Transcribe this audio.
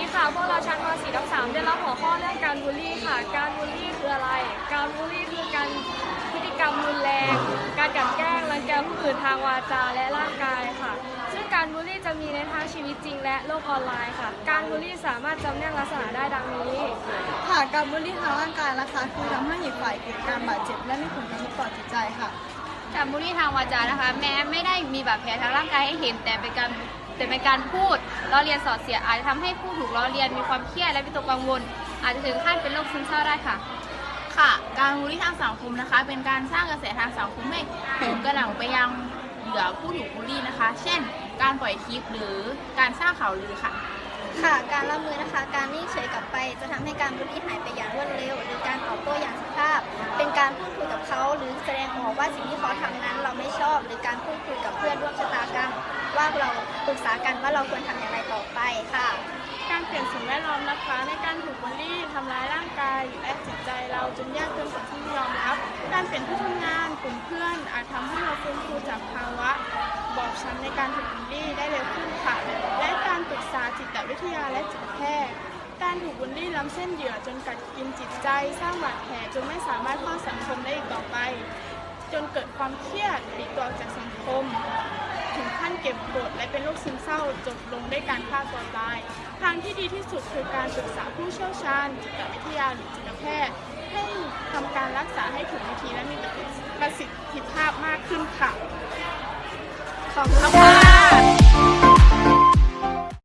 นี้ค่ะพวกเราชั้นม .4 ทับ3ได้รับหัวข้อเรื่องการบูลลี่ค่ะ การบูลลี่คืออะไร การบูลลี่คือการพฤติกรรมรุนแรง การกลั่นแกล้งรังแกผู้อื่นทางวาจาและร่างกายค่ะ ซึ่งการบูลลี่จะมีในทางชีวิตจริงและโลกออนไลน์ค่ะ การบูลลี่สามารถจำแนกลักษณะได้ดังนี้ ค่ะการบูลลี่ทางร่างกายนะคะคือทำให้อีกฝ่ายเกิดการบาดเจ็บและมีผลกระทบต่อจิตใจค่ะ การบูลลี่ทางวาจานะคะ แม้ไม่ได้มีบาดแผลทางร่างกายให้เห็นแต่เป็นการ แต่เป็นการพูดล้อเลียนสอดเสียดอาจจะทำให้ผู้ถูกล้อเลียนมีความเครียดและวิตกกังวล อาจจะถึงขั้นเป็นโรคซึมเศร้าได้ค่ะ ค่ะ การบูลลี่ทางสังคมนะคะ เป็นการสร้างกระแสทางสังคมให้ถูกกระหน่ำไปยังเหยื่อผู้ถูกบูลลี่นะคะ เช่น การปล่อยคลิปหรือการสร้างข่าวลือค่ะ ค่ะ การรับมือนะคะ การนิ่งเฉยกลับไป จะทำให้การบูลลี่หายไปอย่างรวดเร็ว หรือการตอบโต้อย่างสุภาพ เป็นการพูดคุยกับเขาหรือแสดงออกว่าสิ่งที่เขาทำนั้น ว่าเราปรึกษากันว่าเราควรทำอย่างไรต่อไปค่ะ การเปลี่ยนสิ่งแวดล้อมนะคะในการถูกบูลลี่ทำร้ายร่างกายและจิตใจเราจนยากเกินกว่าที่ยอมรับ การเปลี่ยนผู้ทำงานกลุ่มเพื่อนอาจทำให้เราฟื้นฟูจากภาวะ บอบช้ำในการถูกบูลลี่ได้เร็วขึ้นค่ะ และการปรึกษาจิตวิทยาและจิตแพทย์ การถูกบูลลี่ล้ำเส้นเหยื่อจนกัดกินจิตใจ สร้างบาดแผลจนไม่สามารถเข้าสังคมได้อีกต่อไป จนเกิดความเครียดปลีกตัวออกจากสังคมถึงขั้น เก็บกดและเป็นโรคซึมเศร้าจบลงด้วยการฆ่าตัวตาย ทางที่ดีที่สุดคือการปรึกษาผู้เชี่ยวชาญจิตวิทยาหรือจิตแพทย์ให้ทำการรักษาให้ถูกวิธีและมีประสิทธิภาพมากขึ้นค่ะขอบคุณค่ะ